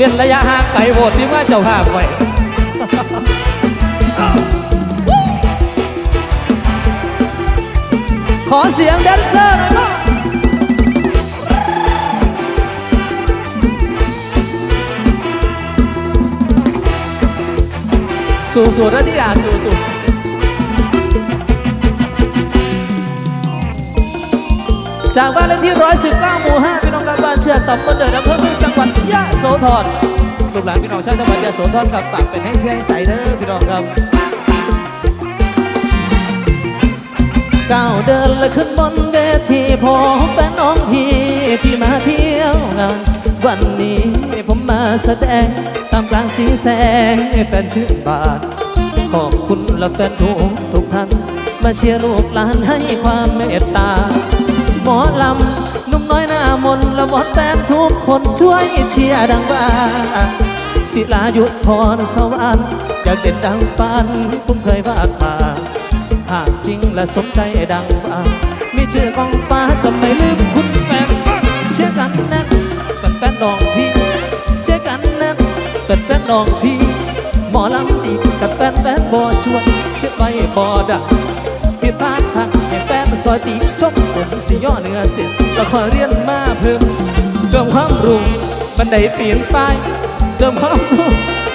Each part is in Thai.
เว้นระยะห่างไกลโหวตที่ว่าเจ้าภาพไว้ขอเสียงแดนเซอร์หน่อยพ่อสู้สู้นะที่อาสู้สู้จากบ้านเลขที่ 119 หมู่ 5 พี่น้องกับบ้านเชือตับต้นเดินอำเภอเมือง ยะโสธรลูกหลานพี่น้องชาวจังหวัดยะโสธรกับฝากเป็นให้งเชื่อให้ใสเด้อพี่น้องครับก้าวเดินและขึ้นบนเวทีผมเป็นน้องพี่ที่มาเที่ยวงานวันนี้ผมมาแสดงตามกลางสีแสงแฟนชื่นบานขอบคุณและแฟนทุกทุกท่าน มาเชียร์ลูกหลานให้ความเมตตา หมอลำ นุ่มน้อยหน้ามนและบอดแฟนทุกคนช่วยเชียร์ดังบ้าศิลายุทธพรสวรรค์จากเด่นดังปานผมเคยว่ามา หากจริงและสมใจดังว่า มีชื่อของฟ้าจะไม่ลืมคุณแฟนเชื่อกันแน่นเป็นแฟนน้องพี่ เชื่อกันแน่นเป็นแฟนน้องพี่ หมอลำดีกับแฟนแฟนบ่ชวนเชื่อไว้บ่ดัง พลาดทางให้แฟนซอยตีชกผมสิย่อเนื้อเสียก็ขอเรียนมาเพิ่มเพิ่มความรู้บันไดเปลี่ยนไปเสริมความรู้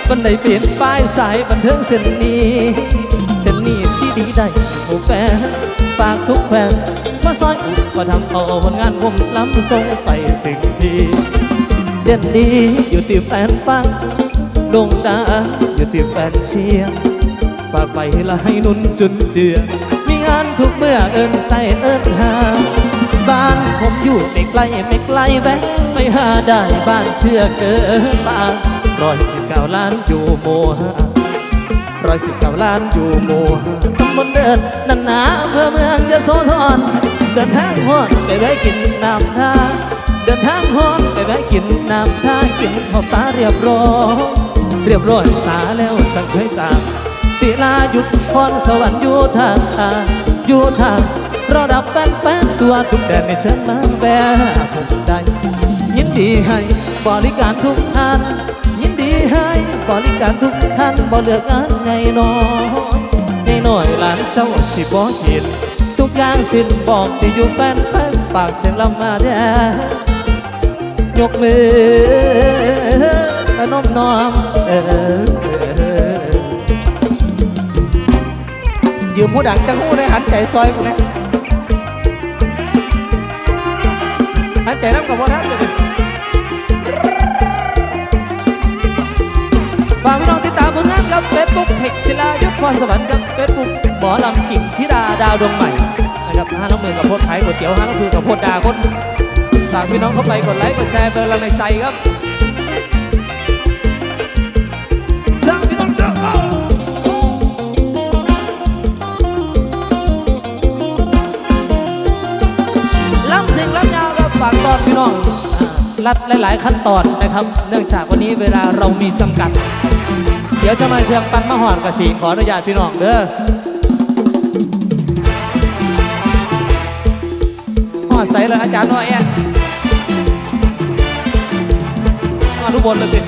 บันไดเปลี่ยนไปสายบันเทิงเส้นนี้ เส้นนี้สีดีได้หมู่แฟนฝากทุกแฟนมาซอยอุปทำเอาผลงานผมล้ำส่งไปถึงที่เด่นดีอยู่ที่แฟนฟังดงดังอยู่ที่แฟนเชียร์ฝากไปละให้นุ่นจุนเจือ ทุกเมื่อเอินไตเอินหา บ้านผมอยู่ไม่ไกลไม่ไกลแวะไม่หาได้บ้านเชื่อเกินบ้านร้อยสิบเก้าล้านอยู่โมหะร้อยสิบเก้าล้านอยู่หมู่ตำบลเดินนันหนาอำเภอเมืองยะโสธรเดินทางฮอดไปแวะกินน้ำท่าเดินทางฮอดไปแวะกินน้ำท่ากินข้าวปลาเรียบร้อยเรียบร้อยสาแล้วสังเคยจาก ศิลาหยุดพรสวรรค์อยู่ทางทางอยู่ทางรอดับแฟนแฟนตัวทุกแดนในเชิญมาแวะผมได้ยินดีให้บริการทุกท่านยินดีให้บริการทุกท่านบ่เลือกงานไงน้อยในหน่อยหลานเจ้าสิบ่เห็นทุกอย่างสิ้นบอกที่อยู่แฟนแฟนปากเสียงลำมาแด้ยกมือพนมน้อมเออ ยืมผู้ดังจังหู้ได้หันใจซอยกูนะหันใจน้ำกับว่าท่านเลยฝากพี่น้องติดตามผลงานกับเฟซบุ๊กเทคศิลายุทธพรสวรรค์กับเฟซบุ๊กหมอลำกิ่งธิดาดาวดวงใหม่นะครับห้าน้องมือกับโพดไทยก๋วยเตี๋ยวห้าน้องมือกับโพดดาคนฝากพี่น้องเข้าไปกดไลค์กดแชร์เป็นกำลังในใจครับ ล้ำสิ่งล้ำยาวครับฝากตอนพี่น้องรัดหลาย ๆ ขั้นตอนนะครับ เนื่องจากวันนี้เวลาเรามีจำกัด เดี๋ยวจะมาเครื่องปันมาหอดกระสีขออนุญาตพี่น้องเด้อหอดใส่เลยอาจารย์น้อยแอนหอดทุกบนเลยสิ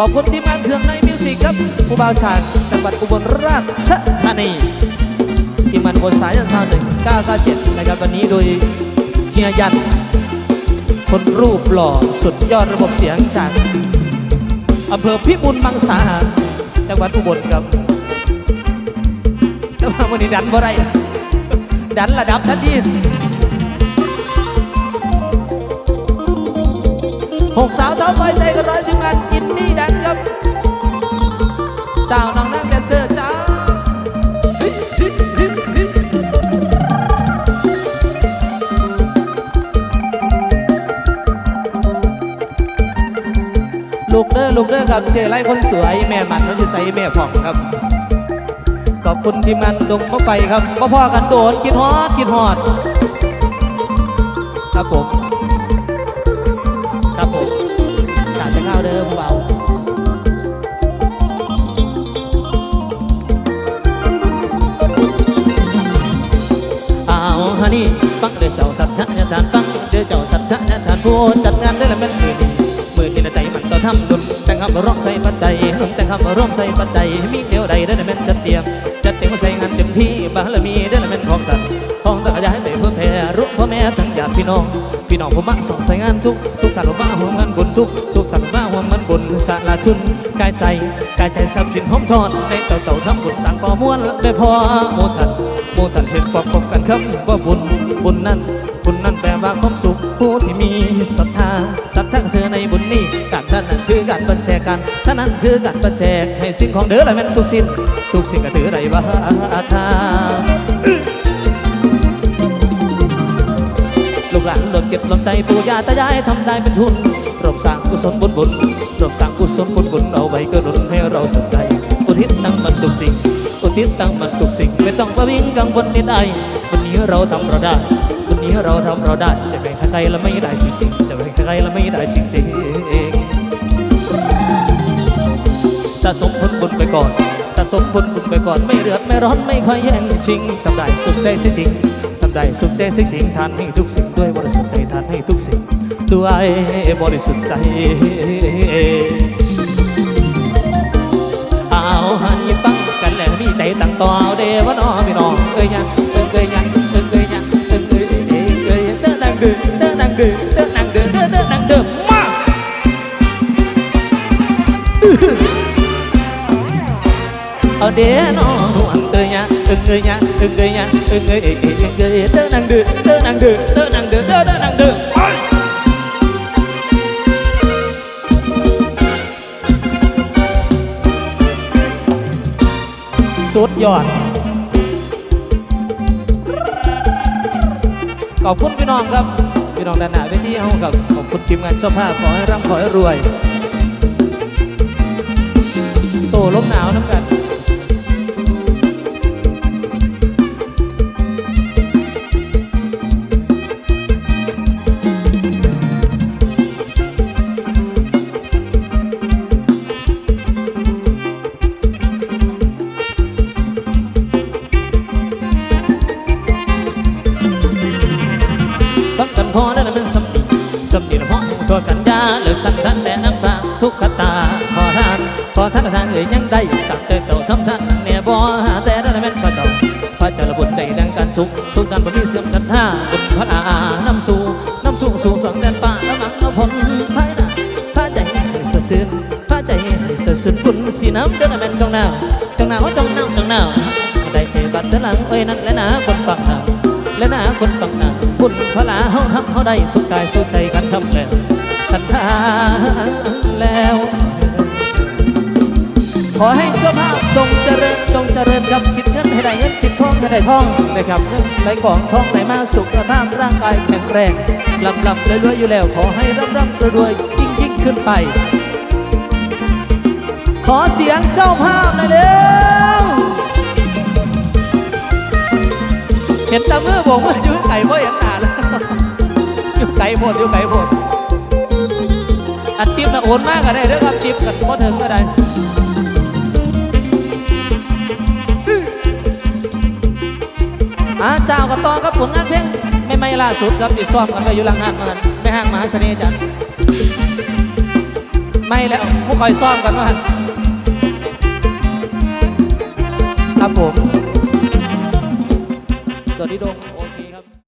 ขอบคุณทีมงานเครื่องในมิวสิกครับผู้บ่าวชาญจังหวัดอุบลราชธานีทีมงานบนสายยันซาวหนึ่งเก้าเก้าเจ็ดนะครับวันนี้โดยเฮียยัน คนรูปหล่อสุดยอดระบบเสียงจากอำเภอพิบูลมังสาหารจังหวัดอุบลครับแต่ว่าวันนี้ดันบ่ได้ดันระดับทันที หกสาวเท้าไฟใจกันร้อยทีมงานกินดีดันครับเจ้าน้องนั่งแดนเซอร์จ้าลูกเด้อลูกเด้อครับเจไล่คนสวยแม่มันเขาจะใส่แม่ผ่องครับขอบคุณทีมงานดงเข้าไปครับพ่อพ่อกันโดนกินฮอดกินฮอดครับผม อ้าวฮันนี่ฟังเดือเจ้าสัทธาญาทานปังเดือเจ้าสัทธาญาทานผู้จัดงานได้ละมัมือดีมือดีนะใจมันต่อทำดุลแต่งคำร้องใส่ปัจจัยดุลแต่งคำร้องใส่ปัจจัยมีเดียวใดได้ละมันจัดเตรียมจัดเตรียมใส่งานเต็มที่บารมีได้ละมันของสัตว์ของสัตว์ขยายไปเพื่อแพร่รู้พ่อแม่ทั้งญาติพี่น้อง พี่น้องผมมาส่งใส่งานทุกทุกท่านผมมาห่วงเงินบุญทุกทุกท่านผมมาห่วงเงินบุญสละทุนกายใจกายใจทรัพย์สินหอมทอดในเต่าเต่าทำบุญต่างก่อม้วลได้พอโมทันโมทันเห็นประกอบกันครับว่าบุญบุญนั้นบุญนั้นแปลว่าความสุขผู้ที่มีศรัทธาศรัทธาเสื่อในบุญนี้การท่านนั้นคือการบัญแจกันท่านนั้นคือการบัญแจกให้สิ่งของเด้อละแม่นทุกสิ่งทุกสิ่งก็ถือได้ว่าทา ลูกหลานหล่นเก็บล่นใจปู่ย่าตายายทำได้เป็นทุนรวมสร้างกุศลบุญบุญรวมสร้างกุศลบุญบุญเอาไว้ก็รุนให้เราสนใจอุทิศตั้งมันทุกสิ่งอุทิศตั้งมันทุกสิ่งไม่ต้องประวิงกังวลใดวันนี้เราทำเราได้ วันนี้เราทำเราได้จะเป็นใครละไม่ได้จริงๆจะเป็นใครละไม่ได้จริงๆสะสมผลบุญไปก่อนสะสมผลบุญไปก่อนไม่เดือดไม่ร้อนไม่ค่อยแย่งชิงทำได้สุขใจเสิจริง ทำได้สุขใจสิจริงทานให้ทุกสิ่งด้วยบริสุทธิ์ใจทานให้ทุกสิ่งด้วยบริสุทธิ์ใจเอาหันปังกันแล้วมีใจตั้งต่อเดวน้อพี่น้องเอ้ยยังเอ้ยเอ้ยยังเอ้ยเอ้ยยังเอ้ยเอ้ยเอ้ยเอ้ยเด้อนังเด้อเด้อนังเด้อเด้อนังเด้อเด้อเด้อนังเด้อมา ở đế nó nuông tơi nha ưng ơi nha ưng ơi nha ưng ơi ơi ơi ơi ơi tớ năng được tớ năng được tớ năng được tớ tớ năng được suốt giọt ขอบคุณพี่น้องครับ พี่น้องด้านหน้าเวทีเฮากับขอบคุณทีมงานเจ้าภาพขอให้ร่ำขอให้รวย โตลมหนาวน้ำกัน สั่งทันแต่น้ำตาทุกขตาขอทานขอทานทานเอ่ยยังได้สั่งเติมเก่าทำทันเนี่ยบ่หาแต่ได้แล้วแม่นพระเจ้าพระเจ้าละบุญได้ดังการสุขทุกการบ่มีเสื่อมศรัทธาบุญพระอาน้ำสู่น้ำสู่สู่สังแดนป่าล้วมังเอาผลภายหน้าพระใจให้สดชื่นพระใจให้สดชื่นคุณสีน้ำเดินแม่นจงหนาวจงหนาวจงหนาวจงหนาวได้เทบัดเดินหลังเอ้ยนั่นและนะคนฟังหนาและนาคนต้องหนาบุญพระลาเฮาทำเฮาได้สุขกายสุขใจกันทำแล้ว ทันทานแล้ว ขอให้เจ้าภาพจงเจริญจงเจริญกับคิดเงินให้ได้เงินคิดทองให้ได้ทองนะครับเงินไหลกองทองไหลมาสุขภาพร่างกายแข็งแรงลำลำรวยๆอยู่แล้ว ขอให้ร่ำร่ำรวยยิ่งยิ่งขึ้นไป ขอเสียงเจ้าภาพหน่อยเร็วเห็นแตามือบอกว่าอยู่ไก่บ่อย่างหนาแล้วอยู่ไก่หมดอยู่ไก่หมด อันติ๊บนะโอนมากก็ได้เด้อครับติ๊บกันบ่ถึงก็ได้อาเจ้าก็ต่อกับผลงานเพลงไม่ไม่ล่าสุดครับติดซ้อมกันไปอยู่หลังห้างมาไม่ห้างมหาเสน่ห์จันไม่แล้วผู้คอยซ้อมกันว่าครับผมสวัสดีดง